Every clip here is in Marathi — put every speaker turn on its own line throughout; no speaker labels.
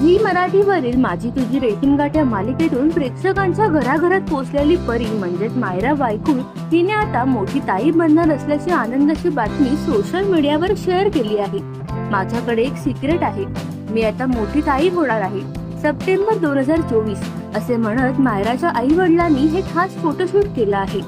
झी मराठीवरील माझी तुझी रेटिंग गाठ्या मालिकेतून प्रेक्षकांच्या घराघरात पोहोचलेली परी म्हणजेच मायरा वायकूळ हिने आता मोठी ताई बनणार असल्याची आनंदाची बातमी सोशल मीडियावर शेअर केली आहे. माझ्याकडे एक सिक्रेट आहे. मी आता मोठी ताई होणार आहे. सप्टेंबर दोन हजार चोवीस असे म्हणत मायराच्या आई वडिलांनी हे खास फोटोशूट केलं आहे.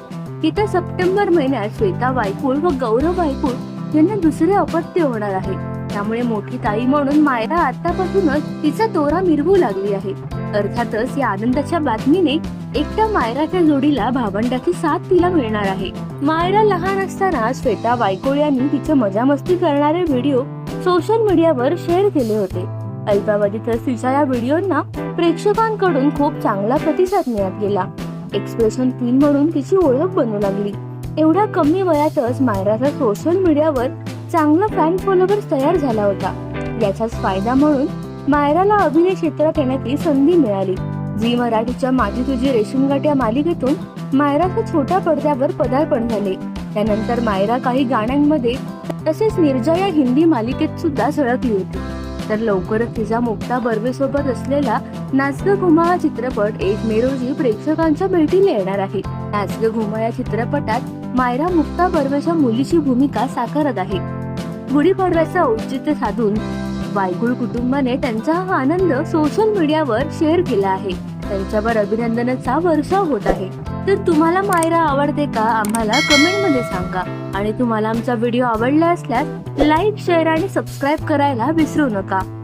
येत्या सप्टेंबर महिन्यात श्वेता वायकूळ व गौरव वायकूळ यांना दुसरे अपत्य होणार आहे. त्यामुळे मोठी ताई म्हणून मायरा आतापासूनच तिचा तोरा मिरवू लागली आहे. अर्थातच या आनंदाच्या बातमीने एकट्या मायराच्या जोडीला भावंडाची साथ तिला मिळणार आहे. मायरा लहान असताना श्वेता वायकोळ यांनी तिचे मजामस्ती करणारे व्हिडिओ सोशल मीडियावर शेअर केले होते. अल्पावधीतच तिच्या या व्हिडिओंना प्रेक्षकांकडून खूप चांगला प्रतिसाद मिळत गेला. एक्सप्रेशन क्वीन म्हणून तिची ओळख बनू लागली. एवढ्या कमी वयातच मायराचा सोशल मीडियावर चांगला फॅन फॉलोवर तयार झाला होता. याचाच फायदा म्हणून मायराला अभिनय क्षेत्रात येण्याची संधी मिळाली. झी मराठीच्या माझी तुझी रेशीमगाठ या मालिकेतून मायराच्या छोट्या पडद्यावर पदार्पण झाले. त्यानंतर मायरा काही गाण्यांमध्ये तसेच निर्जा या हिंदी मालिकेत सुद्धा झळकली होती. तर लवकरच तिचा मुक्ता बर्वे सोबत असलेला नाचग घुमा हा चित्रपट एक मे रोजी प्रेक्षकांच्या भेटीला येणार आहे. नाचग घुमा या चित्रपटात मायरा मुक्ता बर्वेच्या मुलीची भूमिका साकारत आहे. गुढीपाडव्याचं औचित्य साधून वायगुळ कुटुंबाने त्यांचा हा आनंद सोशल मीडियावर शेअर केला आहे. त्यांच्यावर अभिनंदनाचा वर्षाव होत आहे. तर तुम्हाला मायरा आवडते का? आम्हाला कमेंटमध्ये सांगा. आणि तुम्हाला आमचा व्हिडिओ आवडला असल्यास लाईक शेअर आणि सबस्क्राईब करायला विसरू नका.